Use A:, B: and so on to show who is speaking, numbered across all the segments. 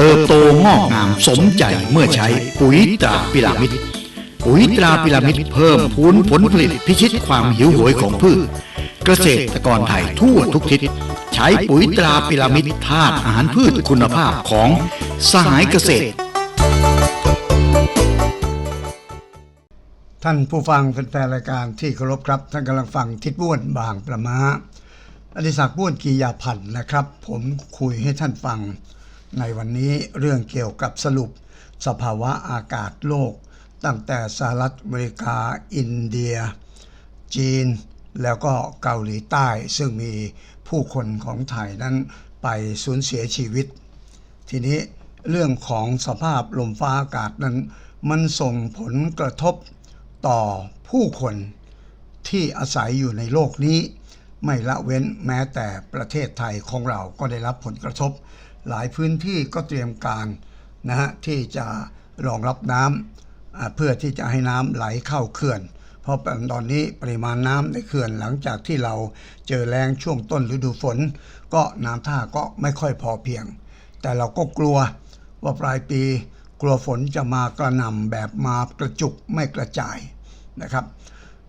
A: เติบโตงอกงามสมใจเมื่อใช้ปุ๋ยตราพิรามิดปุ๋ยตราพิรามิดเพิ่มพูนผลผลิตพิชิตความหิวโหยของพืช เกษตรกรไทยทั่วทุกทิศ ใช้ปุ๋ยตราพิรามิดธาตุอาหารพืชคุณภาพของสหายเกษตร
B: ท่านผู้ฟังแฟนรายการที่เคารพครับท่านกำลังฟังทิดบ้วนบางประมาอดิศักดิ์บ้วนกียาพันธ์นะครับ ผมคุยให้ท่านฟัง ในวันนี้เรื่องเกี่ยวกับสรุป สภาวะอากาศโลก ตั้งแต่สหรัฐอเมริกา อินเดีย จีน แล้วก็เกาหลีใต้ ซึ่งมีผู้คนของไทยนั้นไปสูญเสียชีวิต ทีนี้เรื่องของสภาพลมฟ้าอากาศนั้น มันส่งผลกระทบต่อผู้คนที่อาศัยอยู่ในโลกนี้ ไม่ละเว้นแม้แต่ประเทศไทยของเราก็ได้รับผลกระทบ หลายพื้นที่ก็เตรียมการนะฮะที่จะรองรับน้ำอ่าเพื่อที่จะให้น้ำไหลเข้าเขื่อน เพราะตอนนี้ปริมาณน้ำในเขื่อนหลังจากที่เราเจอแรงช่วงต้นฤดูฝน ก็น้ำท่าก็ไม่ค่อยพอเพียง แต่เราก็กลัวว่าปลายปีกลัวฝนจะมากระหน่ำแบบมากระจุกไม่กระจายนะครับ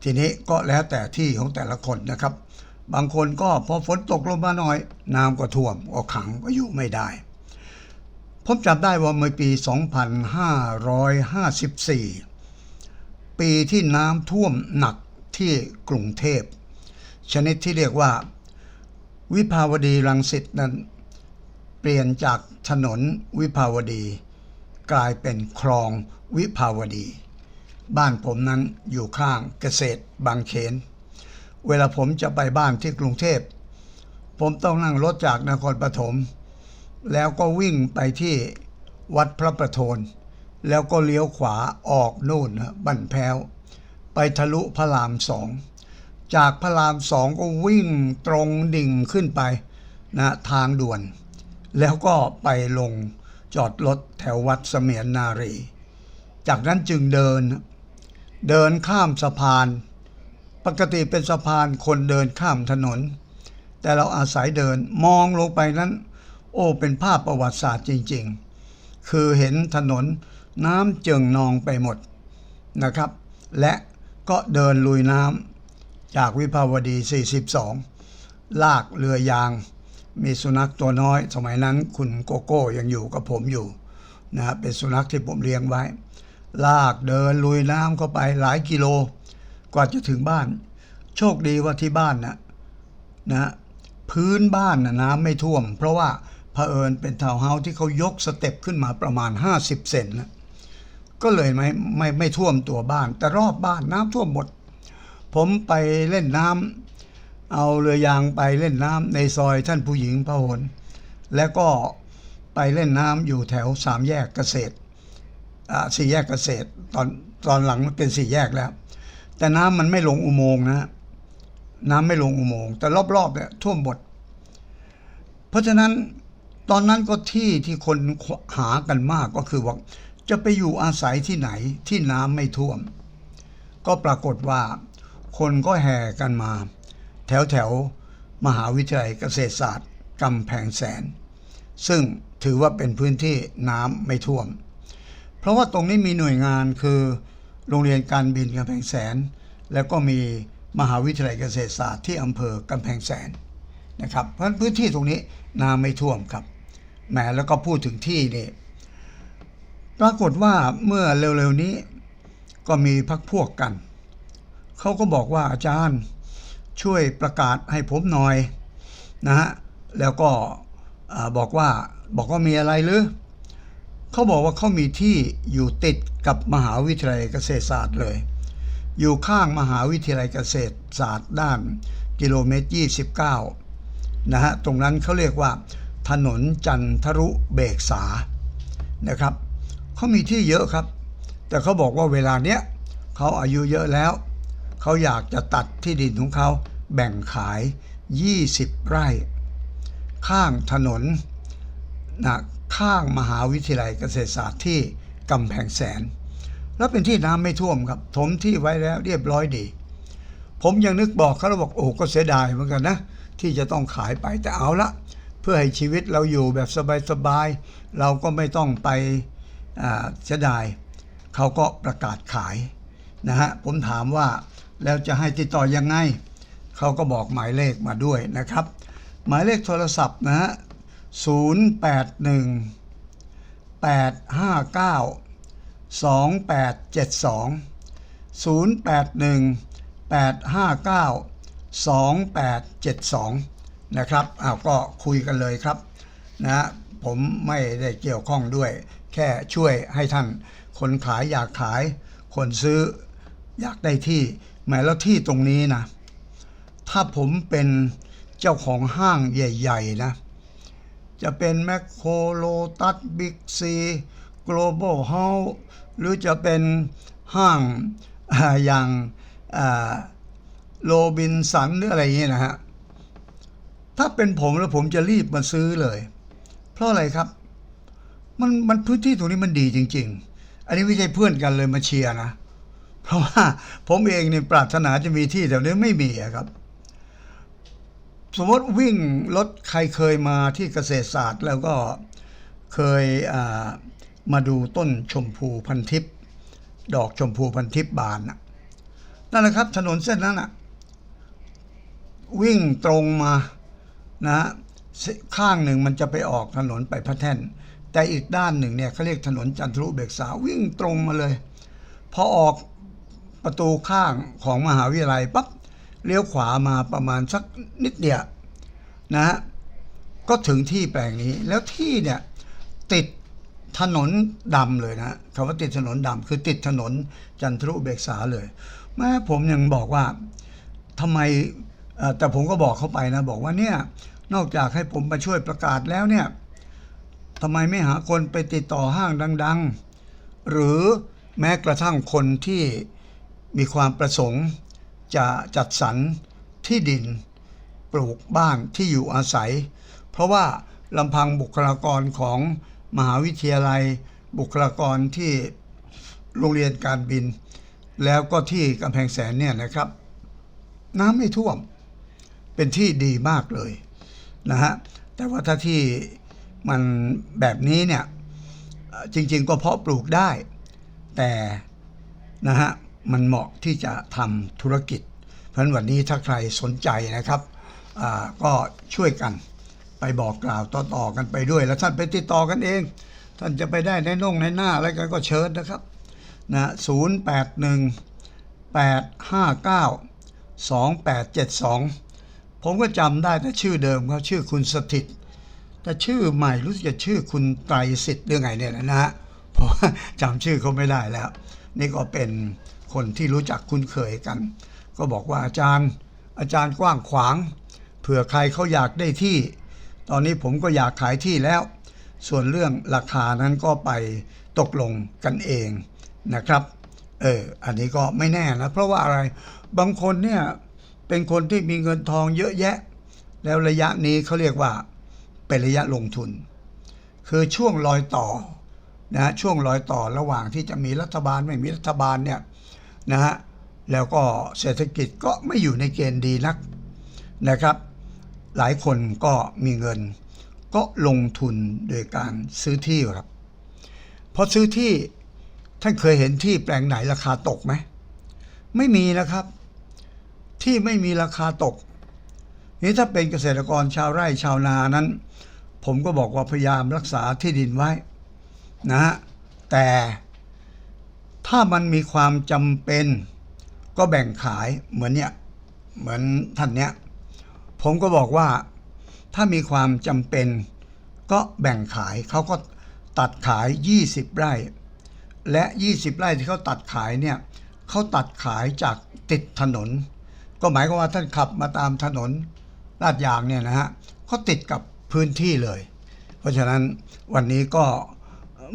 B: ทีนี้ก็แล้วแต่ที่ของแต่ละคนนะครับ บางคนก็พอฝนตกลงมาหน่อย น้ำก็ท่วมก็ขังก็อยู่ไม่ได้ ผมจำได้ว่าเมื่อปี 2554 ปีที่น้ำท่วมหนักที่กรุงเทพ ชนิดที่เรียกว่า วิภาวดีรังสิตนั้น เปลี่ยนจากถนนวิภาวดี กลายเป็นคลองวิภาวดี บ้านผมนั้นอยู่ข้างเกษตรบางเขน เวลาผมจะไปบ้านที่กรุงเทพ ผมต้องนั่งรถจากนครปฐม แล้วก็วิ่งไปที่วัดพระประโทน แล้วก็เลี้ยวขวาออกนู่นนะบั่นแพ้ว ไปทะลุพระรามสอง จากพระรามสองก็วิ่งตรงดิ่งขึ้นไปนะทางด่วน แล้วก็ไปลงจอดรถแถววัดเสมียนนารี จากนั้นจึงเดิน เดินข้ามสะพาน ปกติเป็นสะพานคนเดินข้ามถนน แต่เราอาศัยเดินมองลงไปนั้น โอ้เป็นภาพประวัติศาสตร์จริง ๆ คือเห็นถนนน้ำเจิ่งนองไปหมดนะครับ และก็เดินลุยน้ำจากวิภาวดี 42 ลากเรือยาง มีสุนัขตัวน้อย สมัยนั้นคุณโกโก้ยังอยู่กับผมอยู่นะครับเป็นสุนัขที่ผมเลี้ยงไว้ ลากเดินลุยน้ำเข้าไปหลายกิโล กว่าจะถึงบ้าน โชคดีว่าที่บ้านนะนะพื้นบ้านนะน้ำไม่ท่วม เพราะว่าเผอิญเป็นทาวน์เฮาส์ที่เขายกสเต็ปขึ้นมาประมาณ 50 เซนนะก็เลยไม่ไม่ไม่ท่วมตัวบ้าน แต่รอบบ้านน้ำท่วมหมด ผมไปเล่นน้ำเอาเรือยางไปเล่นน้ำในซอยท่านผู้หญิงพหลแล้วก็ไปเล่นน้ำอยู่แถวสามแยกเกษตรอ่าสี่แยกเกษตรตอนตอนหลังมันเป็นสี่แยกแล้ว แต่น้ำมันไม่ลงอุโมงค์นะน้ำไม่ลงอุโมงค์แต่รอบๆเนี่ยท่วมหมด เพราะฉะนั้นตอนนั้นก็ที่ที่คนหากันมากก็คือว่าจะไปอยู่อาศัยที่ไหนที่น้ำไม่ท่วม ก็ปรากฏว่าคนก็แห่กันมา แถวแถวมหาวิทยาลัยเกษตรศาสตร์กำแพงแสน ซึ่งถือว่าเป็นพื้นที่น้ำไม่ท่วม เพราะว่าตรงนี้มีหน่วยงานคือ โรงเรียนการบินกำแพงแสน แล้วก็มีมหาวิทยาลัยเกษตรศาสตร์ที่อำเภอกำแพงแสนนะครับ เพราะพื้นที่ตรงนี้น้ำไม่ท่วมครับแหมแล้วก็พูดถึงที่นี่ปรากฏว่าเมื่อเร็วๆนี้ก็มีพักพวกกัน เขาก็บอกว่าอาจารย์ช่วยประกาศให้ผมหน่อยนะฮะแล้วก็บอกว่าบอกว่ามีอะไรหรือเขาบอกว่าเขามีที่อยู่ติด กับมหาวิทยาลัยเกษตรศาสตร์เลย อยู่ข้างมหาวิทยาลัยเกษตรศาสตร์ด้านกิโลเมตร 29 นะฮะ ตรงนั้นเขาเรียกว่า ถนนจันทรุเบกษา นะครับ เขามีที่เยอะครับ แต่เขาบอกว่าเวลาเนี้ยเขาอายุเยอะแล้ว เขาอยากจะตัดที่ดินของเขาแบ่งขาย 20 ไร่ ข้างถนนนะข้างมหาวิทยาลัยเกษตรศาสตร์ที่ กำแพงแสน แล้วเป็นที่น้ำไม่ท่วมครับ ถมที่ไว้แล้วเรียบร้อยดี ผมยังนึกบอกเขาแล้วบอกโอ้ก็เสียดายเหมือนกันนะ ที่จะต้องขายไปแต่เอาละ เพื่อให้ชีวิตเราอยู่แบบสบายๆเราก็ไม่ต้องไปอ่าเสียดายเขาก็ประกาศขายนะฮะผมถามว่าแล้วจะให้ติดต่อยังไงเขาก็บอกหมายเลขมาด้วยนะครับ หมายเลขโทรศัพท์นะฮะ081 859 2872 081 859 2872 นะครับอ้าวก็คุยกันเลยครับนะผมไม่ได้เกี่ยวข้องด้วย แค่ช่วยให้ท่าน คนขายอยากขาย คนซื้ออยากได้ที่แหมแล้วที่ตรงนี้นะ ถ้าผมเป็นเจ้าของห้างใหญ่ ๆ นะ จะเป็นแมคโครโลตัสบิ๊กซีโกลบอลเฮาหรือจะเป็นห้างอย่างโรบินสันหรืออะไรอย่างเงี้ยนะฮะ ถ้าเป็นผมแล้วผมจะรีบมาซื้อเลย เพราะอะไรครับ มันมันพื้นที่ตรงนี้มันดีจริง ๆ อันนี้ไม่ใช่เพื่อนกันเลยมาเชียร์นะ เพราะว่าผมเองเนี่ยปรารถนาจะมีที่แต่เนี้ไม่มีครับ สมมติวิ่งรถใครเคยมาที่เกษตรศาสตร์ แล้วก็เคยมาดูต้นชมพูพันทิพย์ดอกชมพูพันทิพย์บานนั่นแหละครับ ถนนเส้นนั้นน่ะวิ่งตรงมานะข้างหนึ่งมันจะไปออกถนนไปพระแท่น แต่อีกด้านหนึ่งเนี่ยเขาเรียกถนนจันทรุเบกษาวิ่งตรงมาเลย พอออกประตูข้างของมหาวิทยาลัยปั๊บ เลี้ยวขวามาประมาณสักนิดเดียวนะฮะก็ถึงที่แปลงนี้แล้วที่เนี่ยติดถนนดำเลยนะคำว่าติดถนนดำคือติดถนนจันทรุเบกษาเลยแม่ผมยังบอกว่าทำไมแต่ผมก็บอกเขาไปนะ บอกว่าเนี่ยนอกจากให้ผมมาช่วยประกาศแล้วเนี่ยทำไมไม่หาคนไปติดต่อห้างดัง ๆ หรือแม้กระทั่งคนที่มีความประสงค์ จะจัดสรรที่ดิน ปลูกบ้านที่อยู่อาศัย เพราะว่าลำพังบุคลากรของมหาวิทยาลัย บุคลากรที่โรงเรียนการบิน แล้วก็ที่กำแพงแสนเนี่ยนะครับ น้ำไม่ท่วมเป็นที่ดีมากเลยนะฮะแต่ว่าถ้าที่มันแบบนี้เนี่ยจริง ๆ ก็เพาะปลูกได้ แต่นะฮะ มันเหมาะที่จะทำธุรกิจ เพราะฉะนั้นวันนี้ถ้าใครสนใจนะครับก็ช่วยกันไปบอกกล่าวต่อๆกันไปด้วย แล้วท่านไปติดต่อกันเอง ท่านจะไปได้ในน่งในหน้าอะไรกันก็เชิญนะครับนะศูนย์แปดหนึ่งแปดห้าเก้าสองแปดเจ็ดสองผมก็จำได้แต่ชื่อเดิมเขาชื่อคุณสถิต แต่ชื่อใหม่รู้สึกจะชื่อคุณไตรสิทธิ์หรือไงเนี่ยนะฮะเพราะจำชื่อเขาไม่ได้แล้ว นี่ก็เป็น คนที่รู้จักคุ้นเคยกัน ก็บอกว่าอาจารย์ อาจารย์กว้างขวาง เผื่อใครเขาอยากได้ที่ ตอนนี้ผมก็อยากขายที่แล้ว ส่วนเรื่องราคานั้นก็ไปตกลงกันเองนะครับ เออ อันนี้ก็ไม่แน่นะ เพราะว่าอะไร บางคนเนี่ยเป็นคนที่มีเงินทองเยอะแยะ แล้วระยะนี้เขาเรียกว่าเป็นระยะลงทุน คือช่วงรอยต่อนะช่วงรอยต่อระหว่างที่จะมีรัฐบาลไม่มีรัฐบาลเนี่ย นะฮะแล้วก็เศรษฐกิจก็ไม่อยู่ในเกณฑ์ดีนักนะครับ หลายคนก็มีเงิน ก็ลงทุนโดยการซื้อที่ครับพอซื้อที่ท่านเคยเห็นที่แปลงไหนราคาตกไหมไม่มีนะครับ ที่ไม่มีราคาตก นี่ถ้าเป็นเกษตรกรชาวไร่ชาวนานั้น ผมก็บอกว่าพยายามรักษาที่ดินไว้นะฮะแต่ ถ้ามันมีความจำเป็น ก็แบ่งขายเหมือนเนี่ยเหมือนท่านเนี้ยผมก็บอกว่าถ้ามีความจำเป็น ก็แบ่งขายเขาก็ตัดขาย 20 ไร่ และ 20 ไร่ที่เขาตัดขายเนี่ยเขาตัดขายจากติดถนน ก็หมายความว่าท่านขับมาตามถนนลาดยางเนี่ยนะฮะเขาติดกับพื้นที่เลย เพราะฉะนั้นวันนี้ก็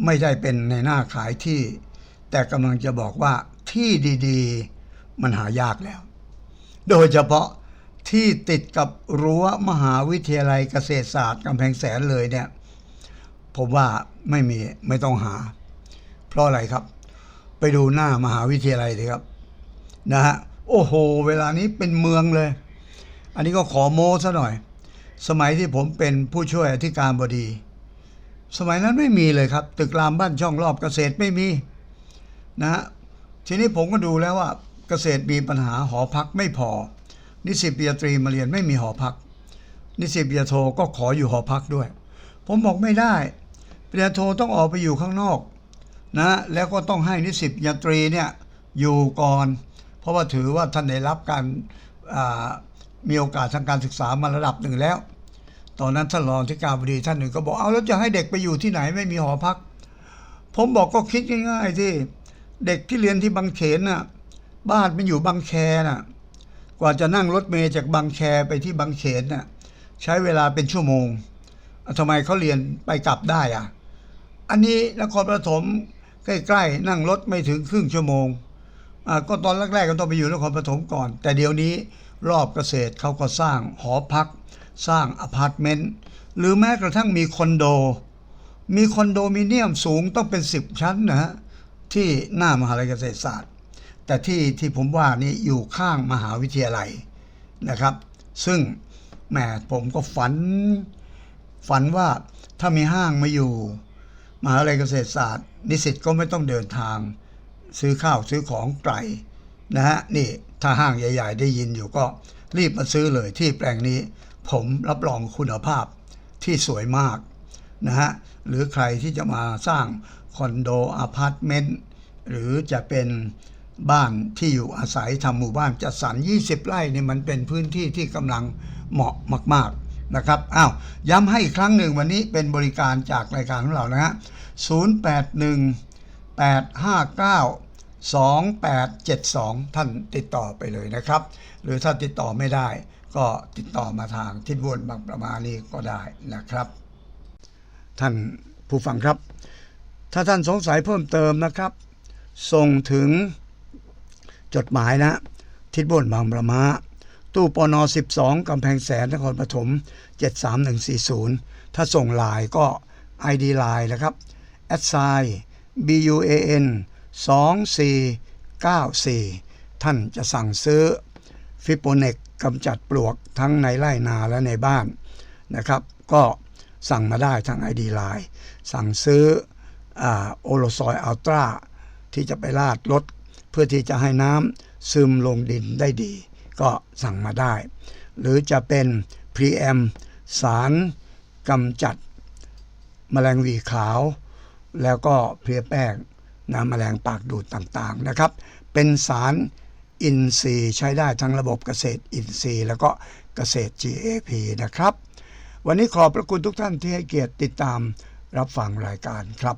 B: ไม่ได้เป็นในหน้าขายที่ แต่กำลังจะบอกว่าที่ดีๆ มันหายากแล้ว โดยเฉพาะที่ติดกับรั้วมหาวิทยาลัยเกษตรศาสตร์กำแพงแสนเลยเนี่ยผมว่าไม่มีไม่ต้องหา เพราะอะไรครับ ไปดูหน้ามหาวิทยาลัยเลยครับนะฮะโอ้โห เวลานี้เป็นเมืองเลย อันนี้ก็ขอโม้ซะหน่อย สมัยที่ผมเป็นผู้ช่วยอธิการบดี สมัยนั้นไม่มีเลยครับ ตึกรามบ้านช่องรอบเกษตรไม่มี นะฮะทีนี้ผมก็ดูแล้วว่าเกษตรมีปัญหาหอพักไม่พอ นิสิตปริญญาตรีมาเรียนไม่มีหอพัก นิสิตปริญญาโทก็ขออยู่หอพักด้วย ผมบอกไม่ได้ปริญญาโทต้องออกไปอยู่ข้างนอกนะแล้วก็ต้องให้นิสิตปริญญาตรีเนี่ยอยู่ก่อน เพราะว่าถือว่าท่านได้รับการมีโอกาสทางการศึกษามาระดับหนึ่งแล้ว ตอนนั้นท่านรองที่การบดีท่านหนึ่งก็บอกเอาแล้วจะให้เด็กไปอยู่ที่ไหนไม่มีหอพัก ผมบอกก็คิดง่ายๆที่ เด็กที่เรียนที่บางเขนน่ะ บ้านมันอยู่บางแคน่ะ กว่าจะนั่งรถเมล์จากบางแคไปที่บางเขนน่ะ ใช้เวลาเป็นชั่วโมงทำไมเขาเรียนไปกลับได้อะ อันนี้นครปฐมใกล้ๆนั่งรถไม่ถึงครึ่งชั่วโมงอ่าก็ตอนแรกๆก็ต้องไปอยู่นครปฐมก่อน แต่เดี๋ยวนี้รอบเกษตรเขาก็สร้างหอพัก สร้างอพาร์ตเมนต์หรือแม้กระทั่งมีคอนโด มีคอนโดมิเนียมสูงต้องเป็นสิบชั้นนะฮะ ที่หน้ามหาลัยเกษตรศาสตร์ แต่ที่ที่ผมว่านี่อยู่ข้างมหาวิทยาลัยนะครับ ซึ่งแหมผมก็ฝัน ฝันว่าถ้ามีห้างมาอยู่ มหาลัยเกษตรศาสตร์ นิสิตก็ไม่ต้องเดินทาง ซื้อข้าวซื้อของไกลนะฮะนี่ถ้าห้างใหญ่ ๆ ได้ยินอยู่ก็รีบมาซื้อเลยที่แปลงนี้ ผมรับรองคุณภาพที่สวยมากนะฮะหรือใครที่จะมาสร้าง คอนโดอพาร์ตเมนต์หรือจะเป็นบ้านที่อยู่อาศัยทำหมู่บ้านจัดสรร 20 ไร่นี่มันเป็นพื้นที่ที่กำลังเหมาะมาก ๆนะครับ อ้าว ย้ำให้อีกครั้งหนึ่งวันนี้เป็นบริการจากรายการของเรานะฮะ 081 859 2872 ท่านติดต่อไปเลยนะครับ หรือถ้าติดต่อไม่ได้ ก็ติดต่อมาทางทิศวนบางประมาณนี้ก็ได้นะครับ ท่านผู้ฟังครับ ถ้าท่านสงสัยเพิ่มเติมนะครับ ส่งถึงจดหมายนะ ทิศบนบางประมาตู้ปน 12 กำแพงแสนนครปฐม 73140 ถ้าส่งลน์ก็ ID ไลน์นะครับ a d s i BUAN 2494 ท่านจะสั่งซื้อฟิโปเนกกำจัดปลวกทั้งในไร่นาและในบ้านนะครับ ก็สั่งมาได้ทาง ID ไลน์สั่งซื้อ โอโลซอยอัลตราที่จะไปลาดรถเพื่อที่จะให้น้ำซึมลงดินได้ดี ก็สั่งมาได้ หรือจะเป็นพรีแอมสารกำจัดแมลงวีขาว แล้วก็เพลียแป้งน้ำแมลงปากดูดต่างๆนะครับ เป็นสารอินทรีย์ใช้ได้ทั้งระบบเกษตรอินทรีย์ แล้วก็เกษตร GAP นะครับ วันนี้ขอบพระคุณทุกท่านที่ให้เกียรติติดตามรับฟังรายการครับ